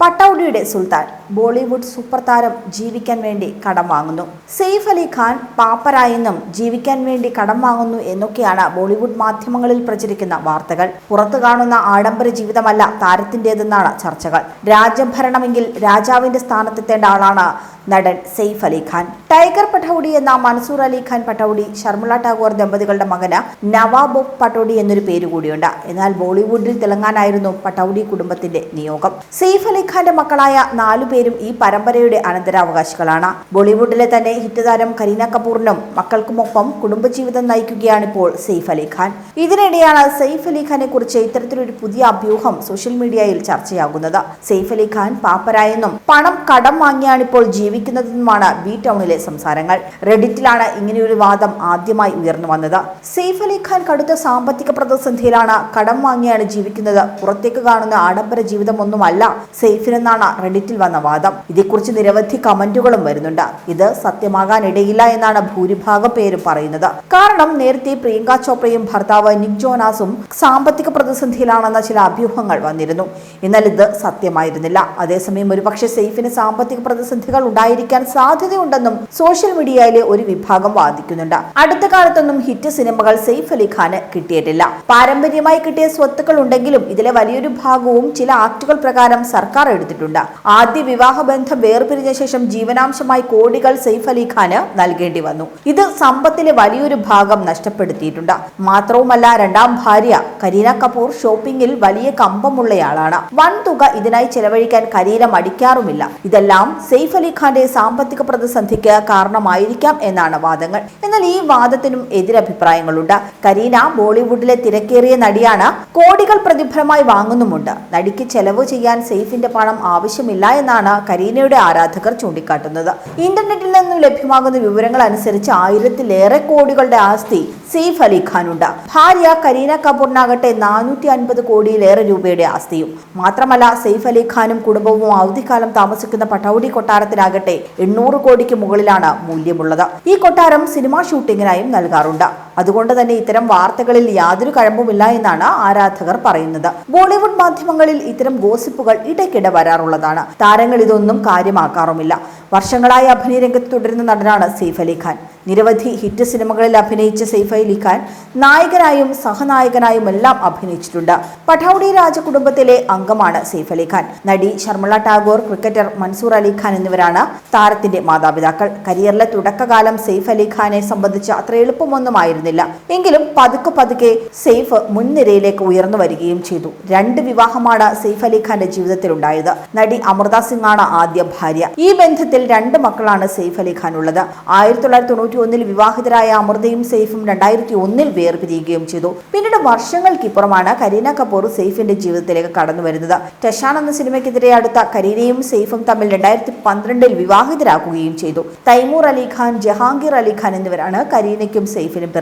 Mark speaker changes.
Speaker 1: പട്ടൗഡിയുടെ സുൽത്താൻ Bollywood super താരം ജീവിക്കാൻ വേണ്ടി കടം വാങ്ങുന്നു. സെയ്ഫ് അലി ഖാൻ പാപ്പരായെന്നും ജീവിക്കാൻ വേണ്ടി കടം വാങ്ങുന്നു എന്നൊക്കെയാണ് ബോളിവുഡ് മാധ്യമങ്ങളിൽ പ്രചരിക്കുന്ന വാർത്തകൾ. പുറത്തു കാണുന്ന ആഡംബര ജീവിതമല്ല താരത്തിന്റെതെന്നാണ് ചർച്ചകൾ. രാജ്യം ഭരണമെങ്കിൽ രാജാവിന്റെ സ്ഥാനത്തെത്തേണ്ട ആളാണ് നടൻ സെയ്ഫ് അലിഖാൻ ടൈഗർ പട്ടൗഡി എന്ന മൻസൂർ അലിഖാൻ പട്ടൗഡി ഷർമിള ടാഗോർ ദമ്പതികളുടെ മകന് നവാബ് പട്ടൗഡി എന്നൊരു പേര് കൂടിയുണ്ട്. എന്നാൽ ബോളിവുഡിൽ തിളങ്ങാനായിരുന്നു പട്ടൗഡി കുടുംബത്തിന്റെ നിയോഗം. സെയ്ഫ് അലിഖാന്റെ മക്കളായ നാലുപേരും ഈ പരമ്പരയുടെ അനന്തരാവകാശികളാണ്. ബോളിവുഡിലെ തന്നെ ഹിറ്റ് താരം കരീന കപൂറിനും മക്കൾക്കുമൊപ്പം കുടുംബജീവിതം നയിക്കുകയാണ് ഇപ്പോൾ സെയ്ഫ് അലിഖാൻ ഇതിനിടെയാണ് സെയ്ഫ് അലിഖാനെ കുറിച്ച് ഇത്തരത്തിലൊരു പുതിയ അഭ്യൂഹം സോഷ്യൽ മീഡിയയിൽ ചർച്ചയാകുന്നത്. സെയ്ഫ് അലിഖാൻ പാപ്പരായെന്നും പണം കടം വാങ്ങിയാണിപ്പോൾ ജീവിക്കുന്നതെന്നുമാണ് ബി ടൗണിലെ സംസാരങ്ങൾ. റെഡിറ്റിലാണ് ഇങ്ങനെയൊരു വാദം ആദ്യമായി ഉയർന്നു വന്നത്. സെയ്ഫ് അലി ഖാൻ കടുത്ത സാമ്പത്തിക പ്രതിസന്ധിയിലാണ് കടം വാങ്ങിയാണ് ജീവിക്കുന്നത്. പുറത്തേക്ക് കാണുന്ന ആഡംബര ജീവിതമൊന്നുമല്ല സെയ്ഫിനെന്നാണ് റെഡിറ്റിൽ വന്ന വാദം. ഇതേക്കുറിച്ച് നിരവധി കമന്റുകളും വരുന്നുണ്ട്. ഇത് സത്യമാകാനിടയില്ല എന്നാണ് ഭൂരിഭാഗം പേരും പറയുന്നത്. കാരണം നേരത്തെ പ്രിയങ്ക ചോപ്രയും ഭർത്താവ് നിക് ജോനാസും സാമ്പത്തിക പ്രതിസന്ധിയിലാണെന്ന ചില അഭ്യൂഹങ്ങൾ വന്നിരുന്നു. എന്നാൽ ഇത് സത്യമായിരുന്നില്ല. അതേസമയം ഒരുപക്ഷെ സെയ്ഫിന് സാമ്പത്തിക പ്രതിസന്ധികൾ ഉണ്ടായിരിക്കാൻ സാധ്യതയുണ്ടെന്നും സോഷ്യൽ മീഡിയയിലെ ഒരു വിഭാഗം വാദിക്കുന്നുണ്ട്. അടുത്ത കാലത്തൊന്നും ഹിറ്റ് സിനിമകൾ സെയ്ഫ് അലി ഖാന് കിട്ടിയിട്ടില്ല. പാരമ്പര്യമായി കിട്ടിയ സ്വത്തുക്കൾ ഉണ്ടെങ്കിലും ഇതിലെ വലിയൊരു ഭാഗവും ചില ആക്ടുകൾ പ്രകാരം സർക്കാർ എടുത്തിട്ടുണ്ട്. ആദ്യ വിവാഹബന്ധം വേർപിരിഞ്ഞ ശേഷം ജീവനാംശമായി കോടികൾ സെയ്ഫ് അലി ഖാന് നൽകേണ്ടി വന്നു. ഇത് സമ്പത്തിലെ വലിയൊരു ഭാഗം നഷ്ടപ്പെടുത്തിയിട്ടുണ്ട്. മാത്രവുമല്ല രണ്ടാം ഭാര്യ കരീന കപൂർ ഷോപ്പിംഗിൽ വലിയ കമ്പമുള്ളയാളാണ്. വൻ തുക ഇതിനായി ചെലവഴിക്കാൻ കരീന മടിക്കാറുമില്ല. ഇതെല്ലാം സെയ്ഫ് അലി ഖാന്റെ സാമ്പത്തിക പ്രതിസന്ധിക്ക് കാരണമായിരിക്കാം എന്നാണ് വാദങ്ങൾ. എന്നാൽ ഈ വാദത്തിനും എതിരഭിപ്രായങ്ങളുണ്ട് കരീന ബോളിവുഡിലെ തിരക്കേറിയ നടിയാണ് കോടികൾ പ്രതിഫലമായി വാങ്ങുന്നുമുണ്ട്. നടിക്ക് ചെലവ് ചെയ്യാൻ സെയ്ഫിന്റെ പണം ആവശ്യമില്ല എന്നാണ് കരീനയുടെ ആരാധകർ ചൂണ്ടിക്കാട്ടുന്നത്. ഇന്റർനെറ്റിൽ നിന്നും ലഭ്യമാകുന്ന വിവരങ്ങൾ അനുസരിച്ച് ആയിരത്തിലേറെ കോടികളുടെ ആസ്തി സെയ്ഫ് അലിഖാനുണ്ട് ഭാര്യ കരീന കപൂറിനാകട്ടെ നാനൂറ്റി അൻപത് കോടിയിലേറെ രൂപയുടെ ആസ്തിയും. മാത്രമല്ല സെയ്ഫ് അലിഖാനും കുടുംബവും അവധിക്കാലം താമസിക്കുന്ന പട്ടൗഡി കൊട്ടാരത്തിനാകട്ടെ എണ്ണൂറ് കോടിക്ക് മുകളിലാണ് മൂല്യമുള്ളത്. ഈ കൊട്ടാരം സിനിമാ ഷൂട്ടിങ്ങിനായും നൽകാറുണ്ട്. അതുകൊണ്ട് തന്നെ ഇത്തരം വാർത്തകളിൽ യാതൊരു കഴമ്പുമില്ല എന്നാണ് ആരാധകർ പറയുന്നത്. ബോളിവുഡ് മാധ്യമങ്ങളിൽ ഇത്തരം ഗോസിപ്പുകൾ ഇടയ്ക്കിടെ വരാറുള്ളതാണ്. താരങ്ങൾ ഇതൊന്നും കാര്യമാക്കാറുമില്ല. വർഷങ്ങളായി അഭിനയരംഗത്ത് തുടരുന്ന നടനാണ് സെയ്ഫ് അലിഖാൻ നിരവധി ഹിറ്റ് സിനിമകളിൽ അഭിനയിച്ച സെയ്ഫ് അലിഖാൻ നായകനായും സഹനായകനായും എല്ലാം അഭിനയിച്ചിട്ടുണ്ട്. പഠൌഡി രാജകുടുംബത്തിലെ അംഗമാണ് സെയ്ഫ് അലിഖാൻ നടി ശർമിള ടാഗോർ ക്രിക്കറ്റർ മൻസൂർ അലിഖാൻ എന്നിവരാണ് താരത്തിന്റെ മാതാപിതാക്കൾ. കരിയറിലെ തുടക്കകാലം സെയ്ഫ് അലിഖാനെ സംബന്ധിച്ച് അത്ര എളുപ്പമൊന്നും ആയിരുന്നില്ല എങ്കിലും പതുക്കെ പതുക്കെ സെയ്ഫ് മുൻനിരയിലേക്ക് ഉയർന്നു വരികയും ചെയ്തു. രണ്ട് വിവാഹമാണ് സെയ്ഫ് അലിഖാന്റെ ജീവിതത്തിൽ ഉണ്ടായത് നടി അമൃത സിംഗ് ആണ് ആദ്യ ഭാര്യ. ഈ ബന്ധത്തിൽ രണ്ട് മക്കളാണ് സെയ്ഫ് അലി ഖാൻ ഉള്ളത്. ആയിരത്തി തൊള്ളായിരത്തി തൊണ്ണൂറ്റി ഒന്നിൽ വിവാഹിതരായ അമൃതയും സെയ്ഫും രണ്ടായിരത്തി ഒന്നിൽ വേർപിരിയുകയും ചെയ്തു. പിന്നീട് വർഷങ്ങൾക്കിപ്പുറമാണ് കരീന കപൂർ സെയ്ഫിന്റെ ജീവിതത്തിലേക്ക് കടന്നു വരുന്നത്. ടഷാൻ എന്ന സിനിമയ്ക്കെതിരെ അടുത്ത കരീനയും സെയ്ഫും തമ്മിൽ രണ്ടായിരത്തി പന്ത്രണ്ടിൽ വിവാഹിതരാക്കുകയും ചെയ്തു. തൈമൂർ അലിഖാൻ ജഹാംഗീർ അലിഖാൻ എന്നിവരാണ് കരീനയ്ക്കും സെയ്ഫിനും